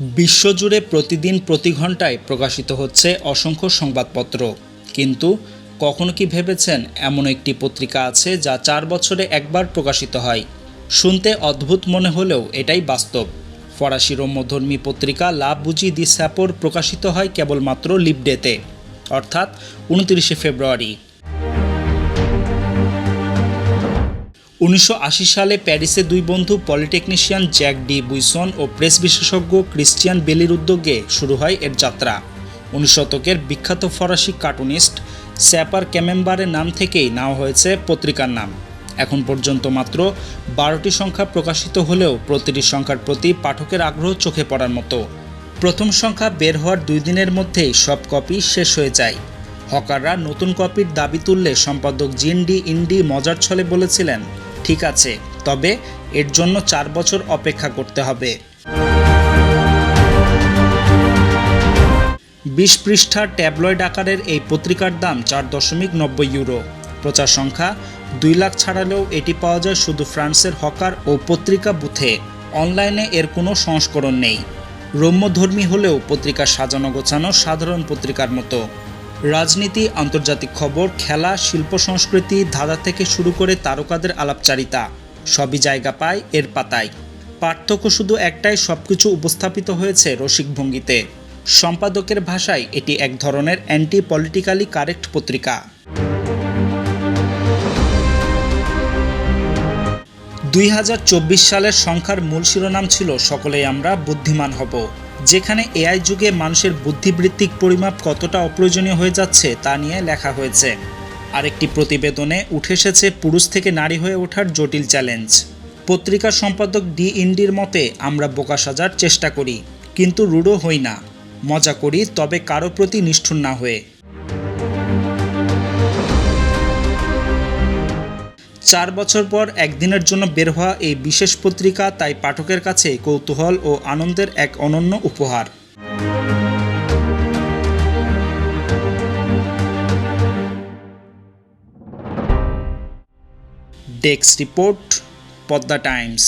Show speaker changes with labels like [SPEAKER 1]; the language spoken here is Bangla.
[SPEAKER 1] বিশ্বজুড়ে প্রতিদিন প্রতি ঘন্টায় প্রকাশিত হচ্ছে অসংখ্য সংবাদপত্র। কিন্তু কখনো কি ভেবেছেন এমন একটি পত্রিকা আছে যা চার বছরে একবার প্রকাশিত হয়? শুনতে অদ্ভুত মনে হলেও এটাই বাস্তব। ফরাসি রম্যধর্মী পত্রিকা লাভ বুঝি দি স্যাপোর প্রকাশিত হয় কেবলমাত্র লিপডেতে, অর্থাৎ উনতিরিশে ফেব্রুয়ারি। উনিশশো আশি সালে প্যারিসে দুই বন্ধু পলিটেকনিশিয়ান জ্যাক ডি বুইসন ও প্রেস বিশেষজ্ঞ ক্রিশ্চিয়ান বেলির উদ্যোগে শুরু হয় এর যাত্রা। উনিশ শতকের বিখ্যাত ফরাসি কার্টুনিস্ট স্যাপার ক্যামেম্বারের নাম থেকেই নেওয়া হয়েছে পত্রিকার নাম। এখন পর্যন্ত মাত্র বারোটি সংখ্যা প্রকাশিত হলেও প্রতিটি সংখ্যার প্রতি পাঠকের আগ্রহ চোখে পড়ার মতো। প্রথম সংখ্যা বের হওয়ার দুই দিনের মধ্যেই সব কপি শেষ হয়ে যায়। হকাররা নতুন কপির দাবি তুললে সম্পাদক জিন ডি ইন্ডি মজার ছলে বলেছিলেন ঠিক আছে, তবে এর জন্য চার বছর অপেক্ষা করতে হবে। বিশ পৃষ্ঠার ট্যাবলয়েড আকারের এই পত্রিকার দাম চার দশমিক নব্বই ইউরো। প্রচার সংখ্যা দুই লাখ ছাড়ালেও এটি পাওয়া যায় শুধু ফ্রান্সের হকার ও পত্রিকা বুথে। অনলাইনে এর কোনো সংস্করণ নেই। রম্যধর্মী হলেও পত্রিকা সাজানো গোছানো সাধারণ পত্রিকার মতো। রাজনীতি, আন্তর্জাতিক খবর, খেলা, শিল্প সংস্কৃতি, ধাঁধা থেকে শুরু করে তারকাদের আলাপচারিতা, সবই জায়গা পায় এর পাতায়। পার্থক্য শুধু একটাই, সবকিছু উপস্থাপিত হয়েছে রসিক ভঙ্গিতে। সম্পাদকের ভাষায় এটি এক ধরনের অ্যান্টি পলিটিক্যালি কারেক্ট পত্রিকা। দুই হাজার চব্বিশ সালের সংখ্যার মূল শিরোনাম ছিল, সকলেই আমরা বুদ্ধিমান হব। যেখানে এআই যুগে মানুষের বুদ্ধিবৃত্তিক পরিমাপ কতটা অপ্রয়োজনীয় হয়ে যাচ্ছে তা নিয়ে লেখা হয়েছে। আরেকটি প্রতিবেদনে উঠে এসেছে পুরুষ থেকে নারী হয়ে ওঠার জটিল চ্যালেঞ্জ। পত্রিকার সম্পাদক ডি ইন্ডির মতে, আমরা বোকা সাজার চেষ্টা করি, কিন্তু রুড়ো হই না। মজা করি, তবে কারও প্রতি নিষ্ঠুর না হয়ে। চার বছর পর একদিনের জন্য বের হওয়া এই বিশেষ পত্রিকা তাই পাঠকের কাছে কৌতূহল ও আনন্দের এক অনন্য উপহার। Desk report, Padma Times.